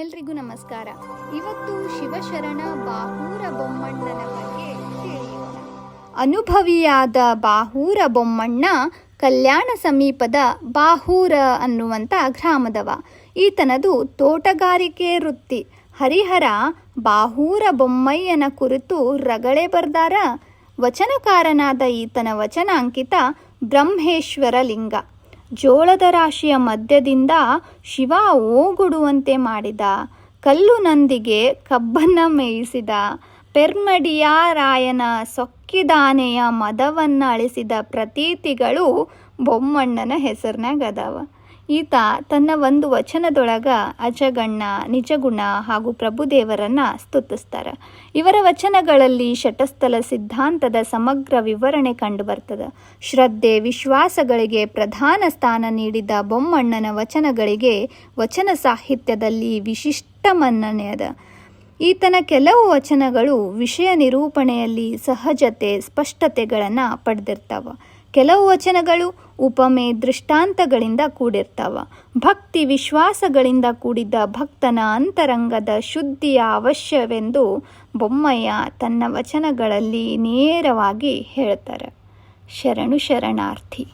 ಎಲ್ರಿಗೂ ನಮಸ್ಕಾರ. ಇವತ್ತು ಶಿವಶರಣ ಬಾಹೂರ ಬೊಮ್ಮಣ್ಣನ ಬಗ್ಗೆ ಅನುಭವಿಯಾದ ಬಾಹೂರ ಬೊಮ್ಮಣ್ಣ ಕಲ್ಯಾಣ ಸಮೀಪದ ಬಾಹೂರ ಅನ್ನುವಂಥ ಗ್ರಾಮದವ. ಈತನದು ತೋಟಗಾರಿಕೆ ವೃತ್ತಿ. ಹರಿಹರ ಬಾಹೂರ ಬೊಮ್ಮಯ್ಯನ ಕುರಿತು ರಗಳೆ ಬರ್ದಾರ ವಚನಕಾರನಾದ ಈತನ ವಚನಾಂಕಿತ ಬ್ರಹ್ಮೇಶ್ವರ ಲಿಂಗ ಜೋಳದ ರಾಶಿಯ ಮಧ್ಯದಿಂದ ಶಿವ ಓಗುಡುವಂತೆ ಮಾಡಿದ. ಕಲ್ಲು ನಂದಿಗೆ ಕಬ್ಬನ್ನ ಮೇಯಿಸಿದ. ಪೆರ್ಮಡಿಯಾರಾಯನ ಸೊಕ್ಕಿದಾನೆಯ ಮದವನ್ನು ಅಳಿಸಿದ ಪ್ರತೀತಿಗಳು ಬೊಮ್ಮಣ್ಣನ ಹೆಸರಿನಾಗ ಅದಾವ. ಈತ ತನ್ನ ಒಂದು ವಚನದೊಳಗ ಅಜಗಣ್ಣ, ನಿಜಗುಣ ಹಾಗೂ ಪ್ರಭುದೇವರನ್ನ ಸ್ತುತಿಸ್ತಾರ. ಇವರ ವಚನಗಳಲ್ಲಿ ಶಟಸ್ಥಲ ಸಿದ್ಧಾಂತದ ಸಮಗ್ರ ವಿವರಣೆ ಕಂಡುಬರ್ತದೆ. ಶ್ರದ್ಧೆ, ವಿಶ್ವಾಸಗಳಿಗೆ ಪ್ರಧಾನ ಸ್ಥಾನ ನೀಡಿದ ಬೊಮ್ಮಣ್ಣನ ವಚನಗಳಿಗೆ ವಚನ ಸಾಹಿತ್ಯದಲ್ಲಿ ವಿಶಿಷ್ಟ ಮನ್ನಣೆ ಅದ. ಈತನ ಕೆಲವು ವಚನಗಳು ವಿಷಯ ನಿರೂಪಣೆಯಲ್ಲಿ ಸಹಜತೆ, ಸ್ಪಷ್ಟತೆಗಳನ್ನು ಪಡೆದಿರ್ತಾವ. ಕೆಲವು ವಚನಗಳು ಉಪಮೆ ದೃಷ್ಟಾಂತಗಳಿಂದ ಕೂಡಿರ್ತಾವ. ಭಕ್ತಿ ವಿಶ್ವಾಸಗಳಿಂದ ಕೂಡಿದ ಭಕ್ತನ ಅಂತರಂಗದ ಶುದ್ಧಿಯ ಅವಶ್ಯವೆಂದು ಬೊಮ್ಮಯ್ಯ ತನ್ನ ವಚನಗಳಲ್ಲಿ ನೇರವಾಗಿ ಹೇಳ್ತಾರೆ. ಶರಣು ಶರಣಾರ್ಥಿ.